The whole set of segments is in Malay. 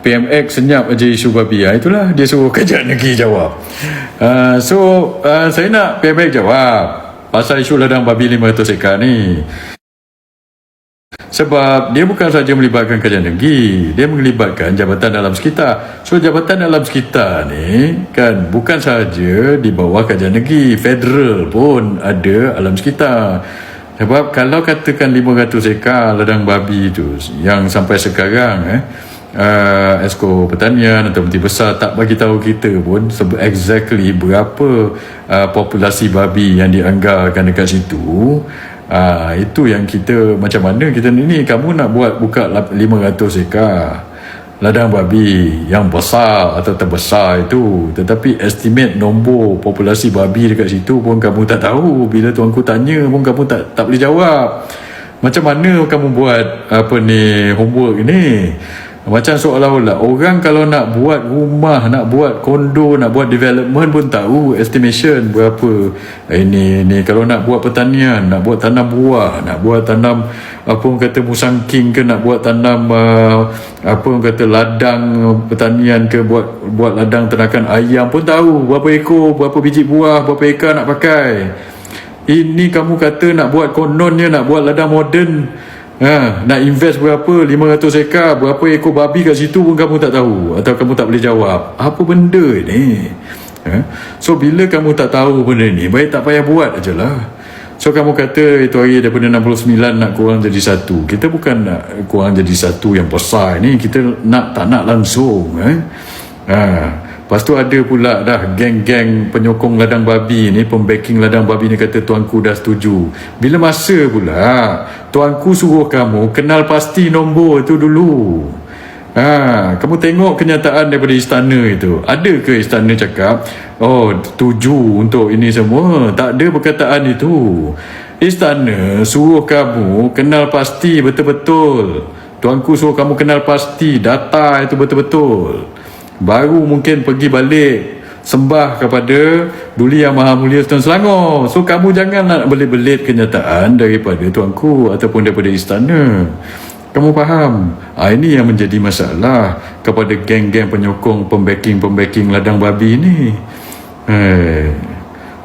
PMX senyap aja isu babi ha, itulah dia suruh kerja negeri jawab uh, so uh, saya nak PMX jawab pasal isu ladang babi 500 ekar ni sebab dia bukan saja melibatkan kerajaan negeri, dia melibatkan jabatan dalam sekitar. So jabatan dalam sekitar ni kan bukan saja di bawah kerajaan negeri, federal pun ada alam sekitar. Sebab kalau katakan 500 ekar ladang babi tu yang sampai sekarang eh uh, Esko Pertanian atau Menteri Besar tak bagi tahu kita pun exactly berapa uh, populasi babi yang dianggarkan dekat situ. Ah itu yang kita macam mana kita ni kamu nak buat buka 500 ekar ladang babi yang besar atau terbesar itu. Tetapi estimate nombor populasi babi dekat situ pun kamu tak tahu. Bila tuanku tanya pun kamu tak tak boleh jawab. Macam mana kamu buat apa ni homework ni macam seolah-olah orang kalau nak buat rumah, nak buat kondo, nak buat development pun tahu estimation berapa. Ini ni kalau nak buat pertanian, nak buat tanam buah, nak buat tanam apa orang kata musang king ke nak buat tanam uh, apa orang kata ladang pertanian ke buat buat ladang ternakan ayam pun tahu berapa ekor, berapa biji buah, berapa ekar nak pakai. Ini kamu kata nak buat kononnya nak buat ladang moden Ha, nak invest berapa 500 ekar berapa ekor babi kat situ pun kamu tak tahu atau kamu tak boleh jawab apa benda ni ha? so bila kamu tak tahu benda ni baik tak payah buat aje lah so kamu kata itu hari daripada 69 nak kurang jadi satu kita bukan nak kurang jadi satu yang besar ni kita nak tak nak langsung eh? ha. Lepas tu ada pula dah geng-geng penyokong ladang babi ni, pembacking ladang babi ni kata tuanku dah setuju. Bila masa pula, tuanku suruh kamu kenal pasti nombor tu dulu. Ha, kamu tengok kenyataan daripada istana itu. Ada ke istana cakap, oh tuju untuk ini semua? Tak ada perkataan itu. Istana suruh kamu kenal pasti betul-betul. Tuanku suruh kamu kenal pasti data itu betul-betul baru mungkin pergi balik sembah kepada Duli Yang Maha Mulia Sultan Selangor. So kamu jangan nak belit-belit kenyataan daripada tuanku ataupun daripada istana. Kamu faham? Ha, ini yang menjadi masalah kepada geng-geng penyokong pembacking-pembacking ladang babi ni. Eh.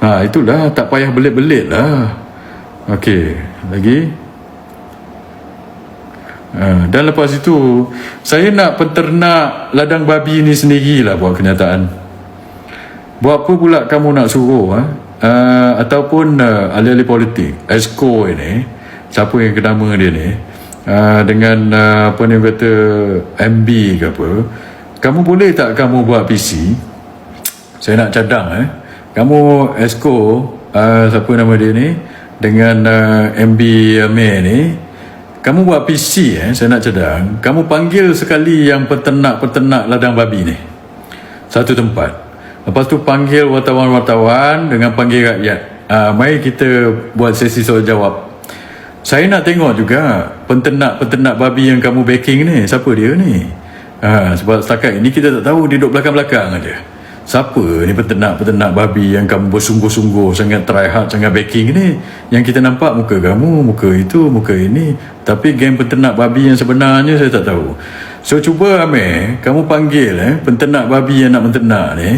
Ha, itulah tak payah belit-belit lah. Okey, lagi. Ha, dan lepas itu saya nak penternak ladang babi ni sendirilah buat kenyataan. Buat apa pula kamu nak suruh ha? uh, ataupun uh, ahli-ahli politik, ESCO ini, siapa yang kenama dia ni, uh, dengan uh, apa ni kata MB ke apa, kamu boleh tak kamu buat PC? Saya nak cadang eh. Kamu ESCO, uh, siapa nama dia ni, dengan uh, MB Amir ni, kamu buat PC eh, saya nak cadang. Kamu panggil sekali yang peternak-peternak ladang babi ni. Satu tempat. Lepas tu panggil wartawan-wartawan dengan panggil rakyat. Uh, mari kita buat sesi soal jawab. Saya nak tengok juga peternak-peternak babi yang kamu backing ni. Siapa dia ni? Uh, sebab setakat ini kita tak tahu dia duduk belakang-belakang aja. Siapa ni peternak-peternak babi yang kamu bersungguh-sungguh sangat try hard, sangat backing ni? Yang kita nampak muka kamu, muka itu, muka ini. Tapi geng peternak babi yang sebenarnya saya tak tahu. So cuba Amir, kamu panggil eh, peternak babi yang nak menternak ni.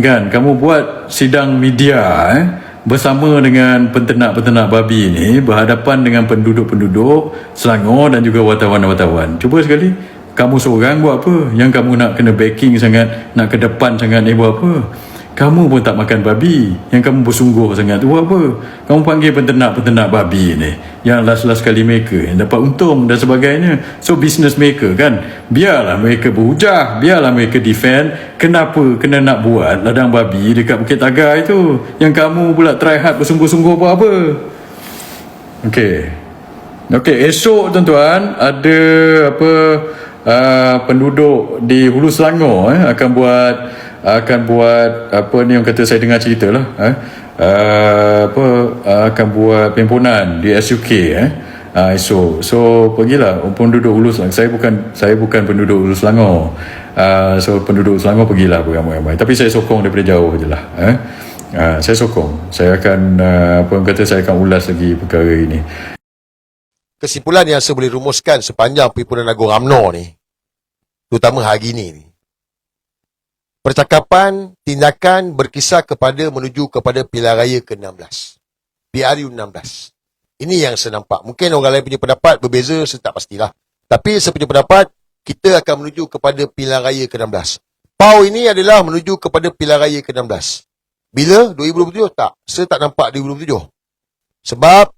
Kan, kamu buat sidang media eh, bersama dengan peternak-peternak babi ni berhadapan dengan penduduk-penduduk Selangor dan juga wartawan-wartawan. Cuba sekali kamu seorang buat apa yang kamu nak kena backing sangat nak ke depan sangat ni buat apa kamu pun tak makan babi. Yang kamu bersungguh sangat. Tu buat apa? Kamu panggil penternak-penternak babi ni. Yang last-last kali mereka yang dapat untung dan sebagainya. So business maker kan? Biarlah mereka berhujah. Biarlah mereka defend. Kenapa kena nak buat ladang babi dekat Bukit Tagar itu? Yang kamu pula try hard bersungguh-sungguh buat apa? Ok Okey, esok tuan-tuan ada apa uh, penduduk di Hulu Selangor eh, akan buat akan buat apa ni yang kata saya dengar cerita lah eh, uh, apa uh, akan buat pimpinan di SUK eh? Uh, esok so pergilah penduduk Hulu Selangor. Saya bukan saya bukan penduduk Hulu Selangor. Uh, so penduduk Selangor pergilah beramai-ramai tapi saya sokong daripada jauh je lah eh. Uh, saya sokong. Saya akan uh, apa yang kata saya akan ulas lagi perkara ini. Kesimpulan yang saya boleh rumuskan sepanjang perhimpunan Agung UMNO ni terutama hari ini ni. Percakapan, tindakan berkisar kepada menuju kepada pilihan raya ke-16. PRU 16. Ini yang saya nampak. Mungkin orang lain punya pendapat berbeza, saya tak pastilah. Tapi saya punya pendapat, kita akan menuju kepada pilihan raya ke-16. PAU ini adalah menuju kepada pilihan raya ke-16. Bila? 2027? Tak. Saya tak nampak 2027. Sebab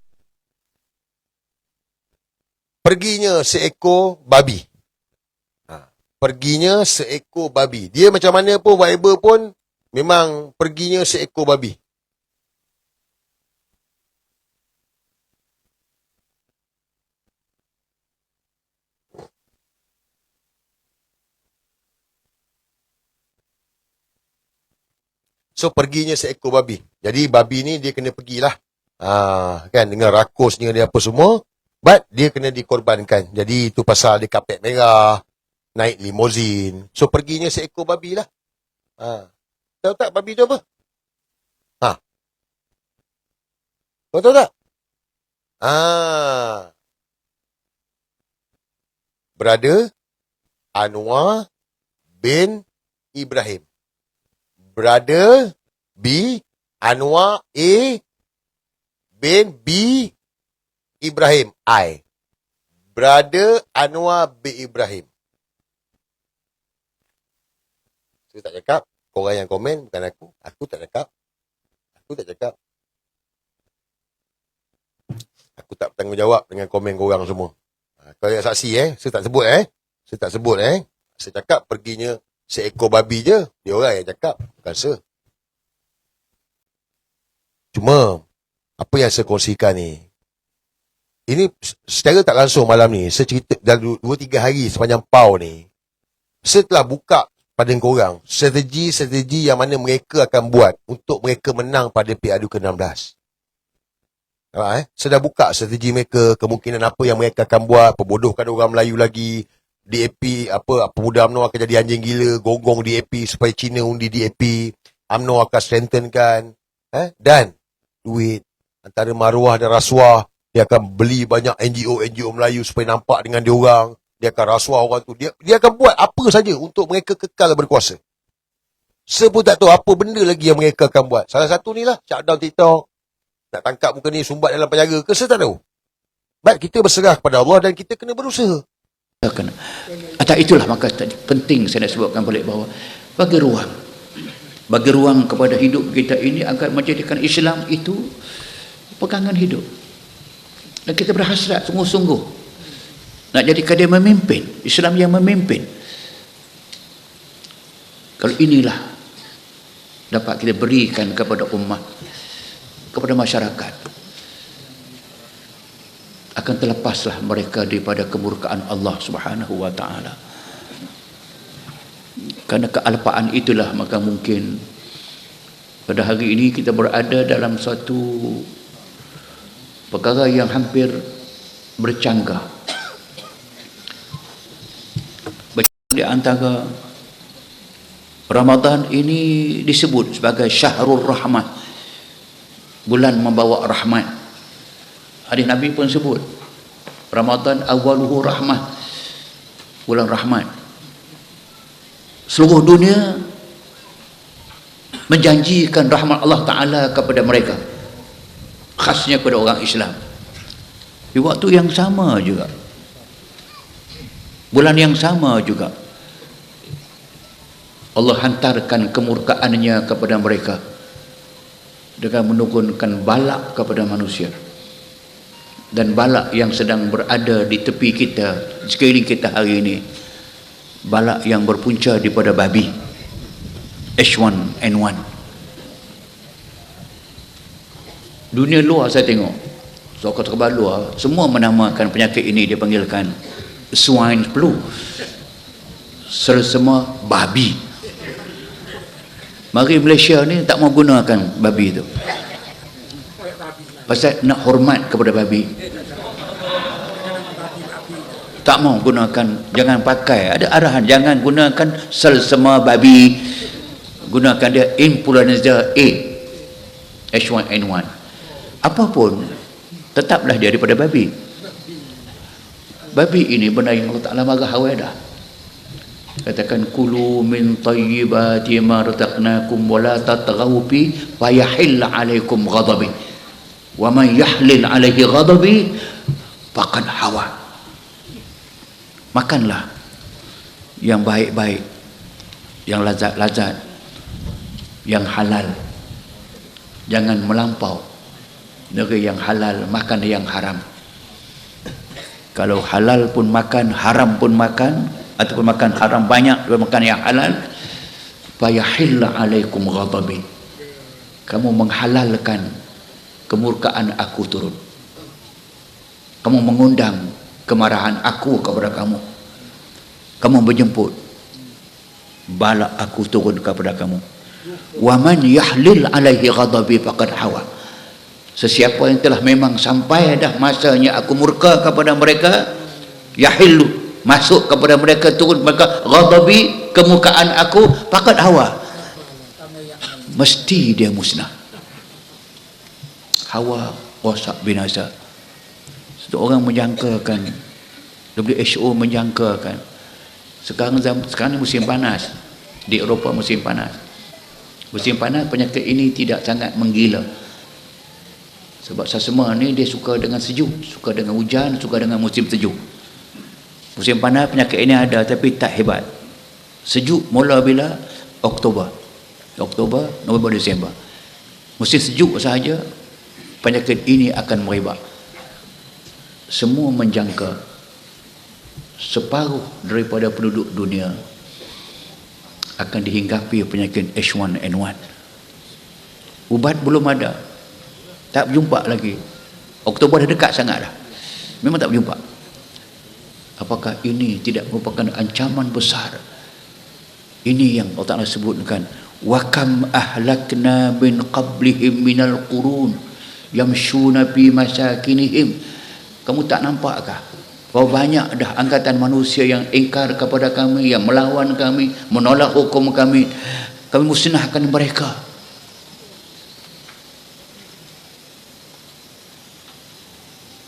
perginya seekor babi. Ha. Perginya seekor babi. Dia macam mana pun, whatever pun, memang perginya seekor babi. So perginya seekor babi. Jadi babi ni dia kena pergilah. Ah, kan dengan rakusnya dia apa semua. But dia kena dikorbankan. Jadi itu pasal dia kapet merah, naik limousin. So perginya seekor babi lah. Ha. Tahu tak babi tu apa? Ha. Kau tahu tak? Ah. Brother Anwar bin Ibrahim brother B Anwar A bin B Ibrahim I brother Anwar B Ibrahim saya tak cakap. Korang yang komen bukan aku. Aku tak cakap. Aku tak cakap. Aku tak bertanggungjawab dengan komen korang semua. Ha, kalau yang saksi eh? Saya tak sebut eh? Saya tak sebut eh? Saya cakap perginya seekor babi je. Dia orang yang cakap. Bukan saya. Cuma, apa yang saya kongsikan ni, ini secara tak langsung malam ni, saya cerita dalam 2-3 hari sepanjang PAU ni, saya telah buka pada korang strategi-strategi yang mana mereka akan buat untuk mereka menang pada PRU ke-16. Ha, eh? Saya dah buka strategi mereka, kemungkinan apa yang mereka akan buat, perbodohkan orang Melayu lagi, DAP apa apa muda UMNO akan jadi anjing gila gonggong DAP supaya Cina undi DAP UMNO akan strengthenkan eh dan duit antara maruah dan rasuah dia akan beli banyak NGO NGO Melayu supaya nampak dengan dia orang dia akan rasuah orang tu. Dia dia akan buat apa saja untuk mereka kekal berkuasa. Pun tak tahu apa benda lagi yang mereka akan buat. Salah satu ni lah shutdown TikTok. Nak tangkap muka ni sumbat dalam penjara ke saya tak tahu. Baik kita berserah kepada Allah dan kita kena berusaha. Kena. Atas itulah maka tadi penting saya nak sebutkan balik bahawa bagi ruang bagi ruang kepada hidup kita ini agar menjadikan Islam itu pegangan hidup. Dan kita berhasrat sungguh-sungguh nak jadikan dia memimpin, Islam yang memimpin. Kalau inilah dapat kita berikan kepada umat, kepada masyarakat akan terlepaslah mereka daripada kemurkaan Allah Subhanahu wa taala. Karena kealpaan itulah maka mungkin pada hari ini kita berada dalam suatu perkara yang hampir bercanggah. Di antara Ramadan ini disebut sebagai Syahrul Rahmah. Bulan membawa rahmat. Hadis Nabi pun sebut Ramadan awaluhu rahmah. Bulan rahmat. Seluruh dunia menjanjikan rahmat Allah Ta'ala kepada mereka. Khasnya kepada orang Islam. Di waktu yang sama juga. Bulan yang sama juga Allah hantarkan kemurkaannya kepada mereka dengan menurunkan balak kepada manusia. Dan balak yang sedang berada di tepi kita sekeliling kita hari ini balak yang berpunca daripada babi H1N1 dunia luar saya tengok sokot terbaru luar semua menamakan penyakit ini dia panggilkan swine flu. Semua babi mari Malaysia ni tak mau gunakan babi tu. Pasal nak hormat kepada babi. Tak mau gunakan jangan pakai. Ada arahan jangan gunakan sel semua babi. Gunakan dia influenza A H1N1 apapun tetaplah dia daripada babi. Babi ini benda yang Allah Ta'ala marah awal dah katakan kulu min tayyibati ma razaqnakum wa la tatghaw fi fayahill alaikum ghadabi. Wa man yahlil alaihi ghadabi faqad hawa. Makanlah yang baik-baik yang lazat-lazat yang halal. Jangan melampau negeri yang halal makan yang haram. Kalau halal pun makan haram pun makan ataupun makan haram banyak dan makan yang halal fayahilla alaikum ghadabi kamu menghalalkan kemurkaan aku turun. Kamu mengundang kemarahan aku kepada kamu. Kamu menjemput. Balak aku turun kepada kamu. Wa man yahlil alaihi ghadabi faqad hawa. Sesiapa yang telah memang sampai dah masanya aku murka kepada mereka yahillu masuk kepada mereka turun mereka ghadabi kemukaan aku faqad hawa. Mesti dia musnah. Hawa wasak binasa satu orang menjangkakan. WHO menjangkakan. Sekarang sekarang ni musim panas. Di Eropah musim panas. Musim panas penyakit ini tidak sangat menggila. Sebab sesama ni dia suka dengan sejuk suka dengan hujan suka dengan musim sejuk musim panas penyakit ini ada tapi tak hebat. Sejuk mula bila Oktober. Oktober, November, Disember musim sejuk sahaja penyakit ini akan merebak. Semua menjangka separuh daripada penduduk dunia akan dihinggapi penyakit H1N1 ubat belum ada. Tak berjumpa lagi. Oktober dah dekat sangat dah memang tak berjumpa apakah ini tidak merupakan ancaman besar? Ini yang Allah Ta'ala sebutkan wa kam ahlakna min qablihim minal qurun yamshuna fi masakinihim. Kamu tak nampakkah bahawa banyak dah angkatan manusia yang ingkar kepada kami yang melawan kami menolak hukum kami? Kami musnahkan mereka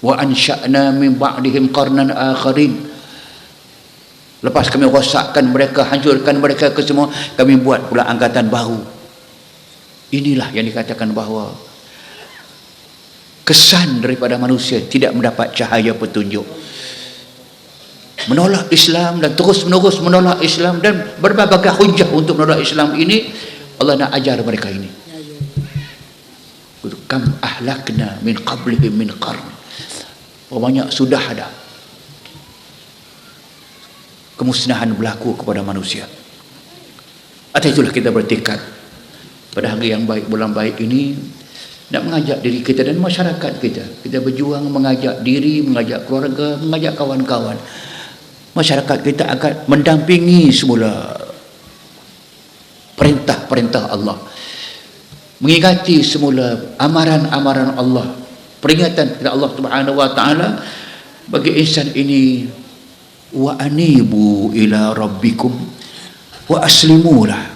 wa ansha'na min ba'dihim qarnan akharin. Lepas kami rosakkan mereka hancurkan mereka ke semua kami buat pula angkatan baru. Inilah yang dikatakan bahawa kesan daripada manusia tidak mendapat cahaya petunjuk. Menolak Islam dan terus menerus menolak Islam dan berbagai hujah untuk menolak Islam ini Allah nak ajar mereka ini. Kam ahlakna min qablihim min qarn banyak sudah ada. Kemusnahan berlaku kepada manusia. Atas itulah kita bertekad pada hari yang baik bulan baik ini nak mengajak diri kita dan masyarakat kita. Kita berjuang mengajak diri mengajak keluarga mengajak kawan-kawan. Masyarakat kita akan mendampingi semula perintah-perintah Allah. Mengingati semula amaran-amaran Allah peringatan kepada Allah Subhanahu wa taala bagi insan ini wa anibu ila rabbikum wa aslimu lah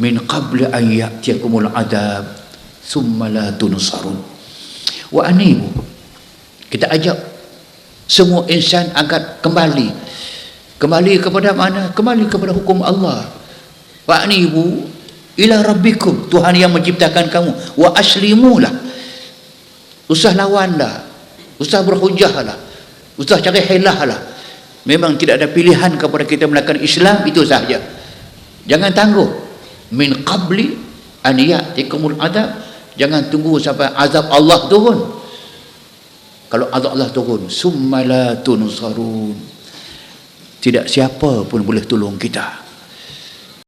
min qabl an ya'tiyakumul adab thumma la tunsarun. Wa anibu kita ajak semua insan agar kembali. Kembali kepada mana? Kembali kepada hukum Allah. Wa anibu ila rabbikum Tuhan yang menciptakan kamu. Wa aslimu lah usah lawan lah usah berhujah lah. Usah cari helah lah. Memang tidak ada pilihan kepada kita melakukan Islam itu sahaja. Jangan tangguh. Min qabli an ya'tikumul adab. Jangan tunggu sampai azab Allah turun. Kalau azab Allah turun summa la tunsarun tidak siapa pun boleh tolong kita